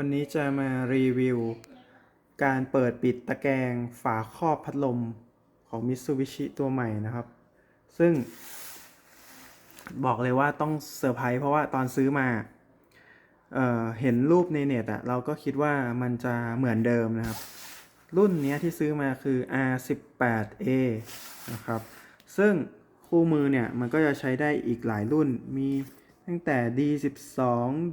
วันนี้จะมารีวิว การเปิดปิดตะแกรงฝาครอบพัดลมของ Mitsubishi ตัวใหม่นะครับ ซึ่ง บอกเลยว่าต้องเซอร์ไพรส์เพราะว่าตอนซื้อมาเเห็นรูปในเน็ตอะเราก็คิดว่ามันจะเหมือนเดิมนะครับ รุ่นนี้ที่ซื้อมาคือ R18A นะครับ ซึ่งคู่มือเนี่ยมันก็จะใช้ได้อีกหลายรุ่นมี ตั้งแต่ D12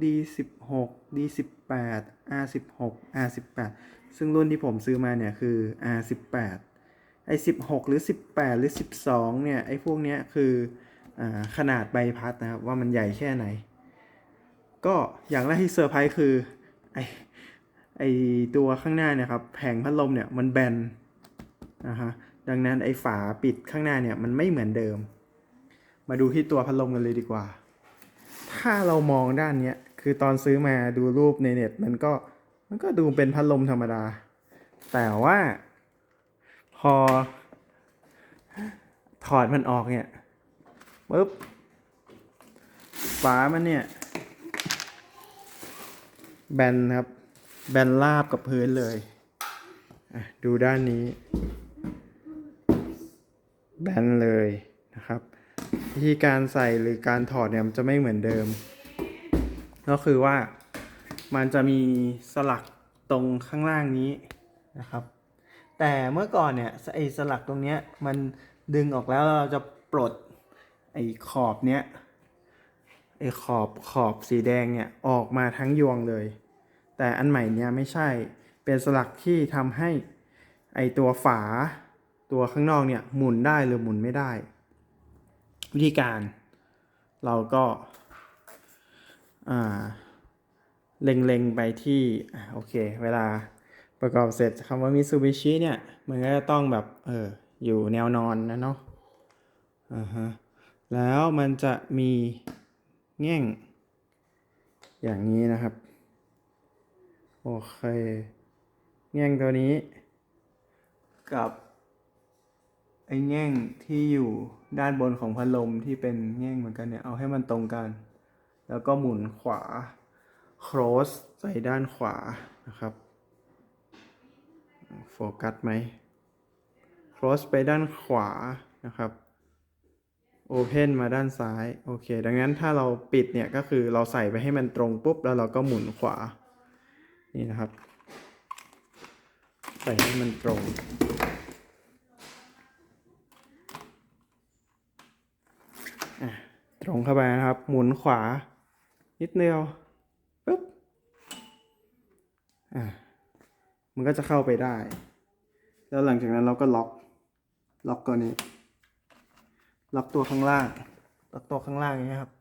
D16 D18 R16 R18 ซึ่งรุ่นที่ผมซื้อมาเนี่ยคือ R18 ไอ้16 หรือ 18 หรือ 12 เนี่ย ไอ้พวกเนี้ยคืออขนาดใบพัดนะครับ ว่ามันใหญ่แค่ไหน ก็อย่างแรกที่เซอร์ไพรส์คือ ไอไอตัวข้างหน้าเนี่ยครับ แผงพัดลมเนี่ยมันแบนนะฮะดังนั้นไอฝาปิดข้างหน้าเนี่ยมันไม่เหมือนเดิม มาดูที่ตัวพัดลมกันเลยดีกว่า ถ้าเรามองด้านเนี้ยคือตอนซื้อมาดูรูปในเน็ต มันก็มันก็ดูเป็นพัดลมธรรมดา แต่ว่าพอ ถอดมันออกเนี่ยปุ๊บฝามันเนี่ย แบนครับ แบนราบกับพื้นเลย ดูด้านนี้ แบนเลยนะครับ วิธีการใส่หรือการถอดเนี่ยมันจะไม่เหมือนเดิม ก็คือว่ามันจะมีสลักตรงข้างล่างนี้นะครับ แต่เมื่อก่อนเนี่ยไอ้สลักตรงเนี้ยมันดึงออกแล้วเราจะปลดไอ้ขอบเนี้ยไอ้ขอบขอบสีแดงเนี่ยออกมาทั้งยวงเลย แต่อันใหม่เนี่ยไม่ใช่เป็นสลักที่ทำให้ไอตัวฝาตัวข้างนอกเนี่ยหมุนได้หรือหมุนไม่ได้ วิธีการ เราก็เล็งๆไปที่โอเค เวลาประกอบเสร็จคำว่า Mitsubishi เนี่ย มันก็จะต้องแบบเอออยู่แนวนอนนะเนาะอ่าฮะแล้วมันจะมีแง่ง อย่างนี้นะครับ โอเค แง่งตัวนี้กับ ไอ้แง่งที่อยู่ด้านบนของพัดลมที่เป็นแง่งเหมือนกันเนี่ย เอาให้มันตรงกัน แล้วก็หมุนขวา cross ใส่ด้านขวานะครับ โฟกัสไหม cross ไปด้านขวานะครับ open มาด้านซ้าย โอเค ดังนั้นถ้าเราปิดเนี่ย ก็คือเราใส่ไปให้มันตรงปุ๊บ แล้วเราก็หมุนขวา นี่นะครับ ใส่ให้มันตรง อะ ตรงเข้าไปนะครับ หมุนขวา นิดเดียวปุ๊บอะมันก็จะเข้าไปได้ แล้วหลังจากนั้นเราก็ล็อก ล็อกตัวนี้ ล็อกตัวข้างล่าง ล็อกตัวข้างล่างอย่างเงี้ครับ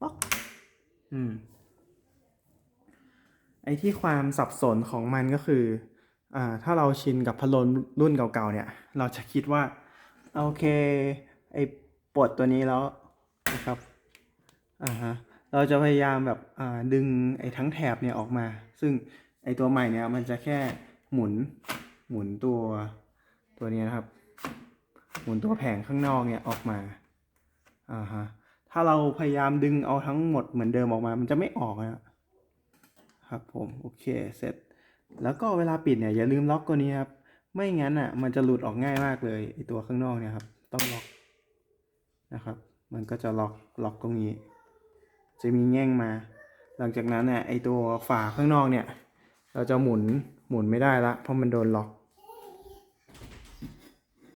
ป๊อกอืม ไอ้ที่ความสับสนของมันก็คือ อ่า ถ้าเราชินกับพัดลมรุ่นเก่าๆเนี่ย เราจะคิดว่า โอเค ไอ้ปลดตัวนี้แล้วนะครับอ่าฮะเราจะพยายามแบบอ่าดึงไอ้ทั้งแถบเนี่ยออกมา ซึ่งไอ้ตัวใหม่เนี่ยมันจะแค่หมุนหมุนตัวตัวนี้นะครับ หมุนตัวแผงข้างนอกเนี่ยออกมาอ่าฮะถ้าเราพยายามดึงเอาทั้งหมดเหมือนเดิมออกมา มันจะไม่ออกนะครับผมโอเคเสร็จ แล้วก็เวลาปิดเนี่ยอย่าลืมล็อกตัวนี้ครับไม่งั้นอะมันจะหลุดออกง่ายมากเลยไอตัวข้างนอกเนี่ยครับต้องล็อก นะครับ มันก็จะล็อกล็อกตรงนี้ จะมีแง่งมา หลังจากนั้นเนี่ยไอตัวฝาข้างนอกเนี่ย เราจะหมุนหมุนไม่ได้ละเพราะมันโดนล็อก